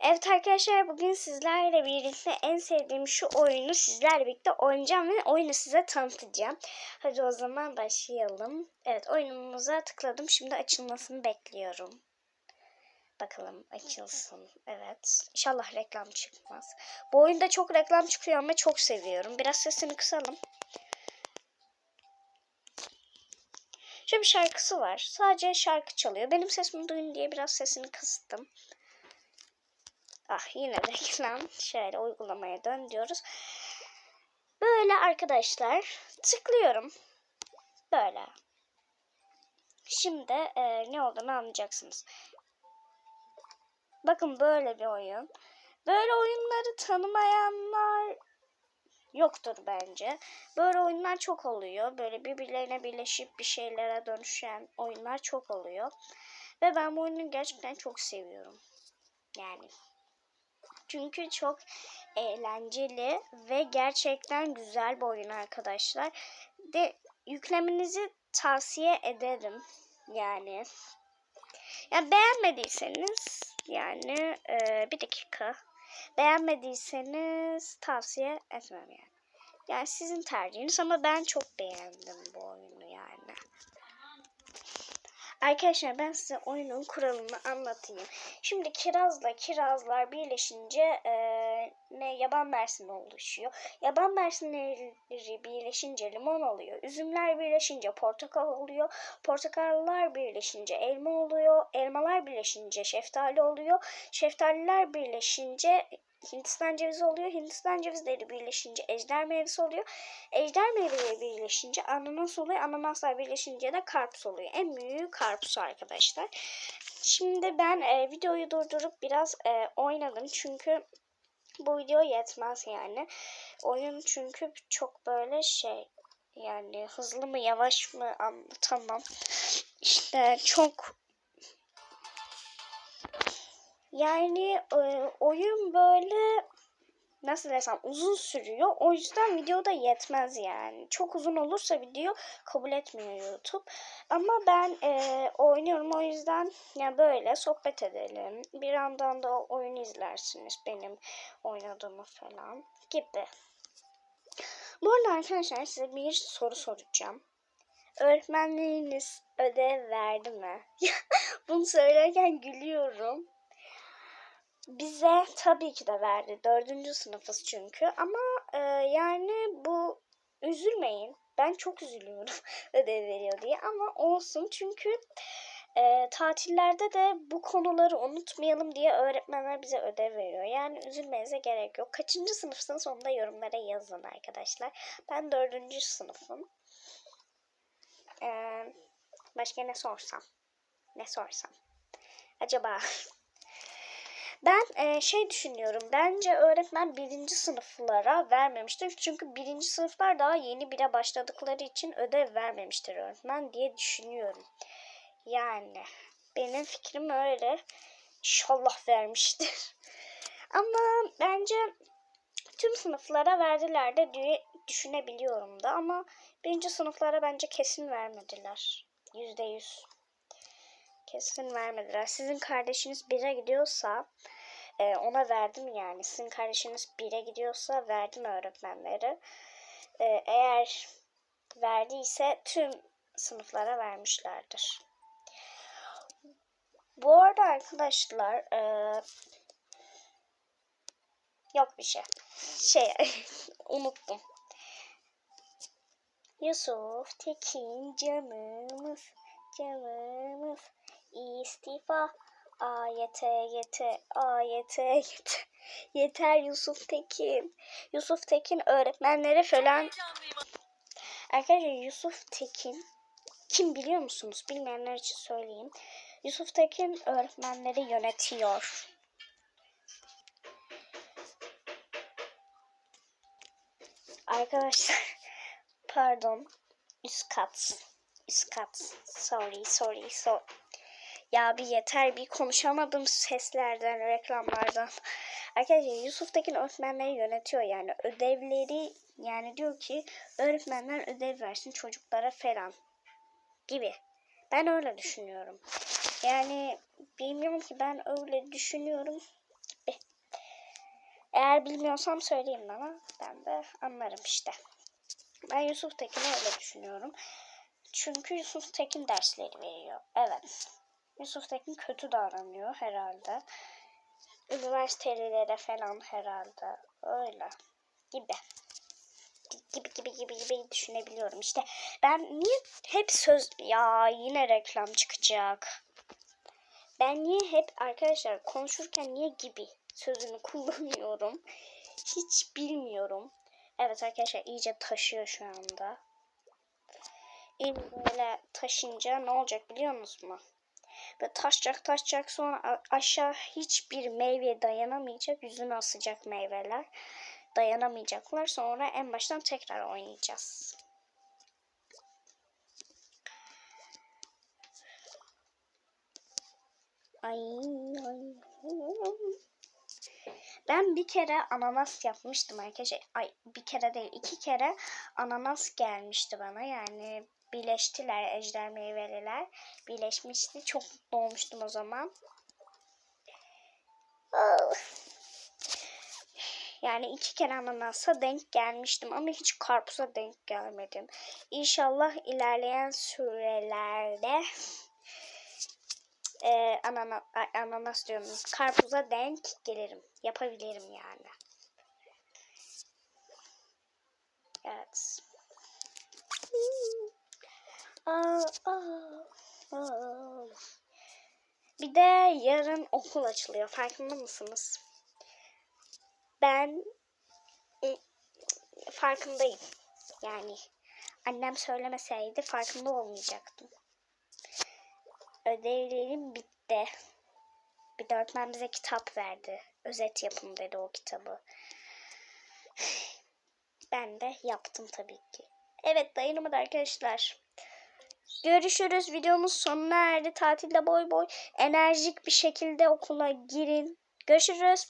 Evet arkadaşlar bugün sizlerle birlikte en sevdiğim şu oyunu sizlerle birlikte oynayacağım ve oyunu size tanıtacağım. Hadi o zaman başlayalım. Evet oyunumuza tıkladım. Şimdi açılmasını bekliyorum. Bakalım açılsın. Evet. İnşallah reklam çıkmaz. Bu oyunda çok reklam çıkıyor ama çok seviyorum. Biraz sesini kısalım. Şöyle bir şarkısı var. Sadece şarkı çalıyor. Benim sesimi duyun diye biraz sesini kıstım. Ah yine reklam. Şöyle uygulamaya dön diyoruz. Böyle arkadaşlar tıklıyorum. Böyle. Şimdi e, ne olduğunu anlayacaksınız. Bakın böyle bir oyun. Böyle oyunları tanımayanlar yoktur bence. Böyle oyunlar çok oluyor. Böyle birbirlerine birleşip bir şeylere dönüşen oyunlar çok oluyor. Ve ben bu oyunu gerçekten çok seviyorum. Yani çünkü çok eğlenceli ve gerçekten güzel bir oyun arkadaşlar. De yüklemenizi tavsiye ederim. Yani yani beğenmediyseniz yani e, bir dakika beğenmediyseniz tavsiye etmem yani. Yani sizin tercihiniz ama ben çok beğendim bu oyunu yani. Arkadaşlar ben size oyunun kuralını anlatayım. Şimdi kirazla kirazlar birleşince e, ne yaban mersini oluşuyor. Yaban mersinleri birleşince limon oluyor. Üzümler birleşince portakal oluyor. Portakallar birleşince elma oluyor. Elmalar birleşince şeftali oluyor. Şeftaliler birleşince Hindistan cevizi oluyor. Hindistan cevizleri birleşince ejder meyvesi oluyor. Ejder meyveleri birleşince ananas oluyor. Ananaslar birleşince de karpuz oluyor. En büyüğü karpuz arkadaşlar. Şimdi ben e, videoyu durdurup biraz e, oynadım. Çünkü bu video yetmez yani. Oyun çünkü çok böyle şey yani hızlı mı yavaş mı anlatamam. İşte çok yani e, oyun böyle nasıl desem uzun sürüyor. O yüzden videoda yetmez yani. Çok uzun olursa video kabul etmiyor YouTube. Ama ben e, oynuyorum o yüzden ya böyle sohbet edelim. Bir yandan da oyun izlersiniz benim oynadığımı falan gibi. Bu arada arkadaşlar size bir soru soracağım. Öğretmenleriniz ödev verdi mi? Bunu söylerken gülüyorum bize tabii ki de verdi. Dördüncü sınıfız çünkü. Ama e, yani bu üzülmeyin. Ben çok üzülüyorum ödev veriyor diye. Ama olsun çünkü e, tatillerde de bu konuları unutmayalım diye öğretmenler bize ödev veriyor. Yani üzülmenize gerek yok. Kaçıncı sınıfsınız onu da yorumlara yazın arkadaşlar. Ben dördüncü sınıfım. E, başka ne sorsam? Ne sorsam? Acaba Ben e, şey düşünüyorum. Bence öğretmen birinci sınıflara vermemiştir. Çünkü birinci sınıflar daha yeni bile başladıkları için ödev vermemiştir öğretmen diye düşünüyorum. Yani benim fikrim öyle. İnşallah vermiştir. Ama bence tüm sınıflara verdiler de diye düşünebiliyorum da ama birinci sınıflara bence kesin vermediler. Yüzde yüz kesin vermediler. Sizin kardeşiniz bire gidiyorsa e, ona verdim yani. Sizin kardeşiniz bire gidiyorsa verdim öğretmenleri. E, eğer verdiyse tüm sınıflara vermişlerdir. Bu arada arkadaşlar e, yok bir şey. Şey unuttum. Yusuf Tekin canımız canımız istifa. Ayete yete ayete yete yeter Yusuf Tekin. Yusuf Tekin öğretmenlere falan arkadaşlar Yusuf Tekin kim biliyor musunuz? Bilmeyenler için söyleyeyim. Yusuf Tekin öğretmenleri yönetiyor. Arkadaşlar pardon. Üst kat. Üst kat. Sorry sorry so ya bir yeter bir konuşamadım seslerden, reklamlardan. Arkadaşlar Yusuf Tekin öğretmenleri yönetiyor yani ödevleri yani diyor ki öğretmenler ödev versin çocuklara falan gibi. Ben öyle düşünüyorum. Yani bilmiyorum ki ben öyle düşünüyorum. gibi. Eğer bilmiyorsam söyleyin bana. Ben de anlarım işte. Ben Yusuf Tekin'i öyle düşünüyorum. Çünkü Yusuf Tekin dersleri veriyor. Evet. Yusuf Tekin kötü davranıyor herhalde. Üniversitelilere falan herhalde. Öyle. Gibi. Gibi gibi gibi gibi düşünebiliyorum. İşte ben niye hep söz... Ya yine reklam çıkacak. Ben niye hep arkadaşlar konuşurken niye gibi sözünü kullanıyorum? Hiç bilmiyorum. Evet arkadaşlar iyice taşıyor şu anda. İyi böyle taşınca ne olacak biliyor musunuz? Ve taşacak taşacak sonra aşağı hiçbir meyveye dayanamayacak. Yüzüne asacak meyveler. Dayanamayacaklar. Sonra en baştan tekrar oynayacağız. Ay, ay. Ben bir kere ananas yapmıştım arkadaşlar. Ay bir kere değil iki kere ananas gelmişti bana. Yani birleştiler ejder meyveliler. Birleşmişti. Çok mutlu olmuştum o zaman. Yani iki kere ananasa denk gelmiştim ama hiç karpuza denk gelmedim. İnşallah ilerleyen sürelerde e, anana, ananas diyorum. Karpuza denk gelirim. Yapabilirim yani. Evet. Bir de yarın okul açılıyor. Farkında mısınız? Ben farkındayım. Yani annem söylemeseydi farkında olmayacaktım. Ödevlerim bitti. Bir de öğretmen bize kitap verdi. Özet yapın dedi o kitabı. Ben de yaptım tabii ki. Evet dayanamadı arkadaşlar. Görüşürüz. Videomuz sonuna erdi. Tatilde boy boy enerjik bir şekilde okula girin. Görüşürüz.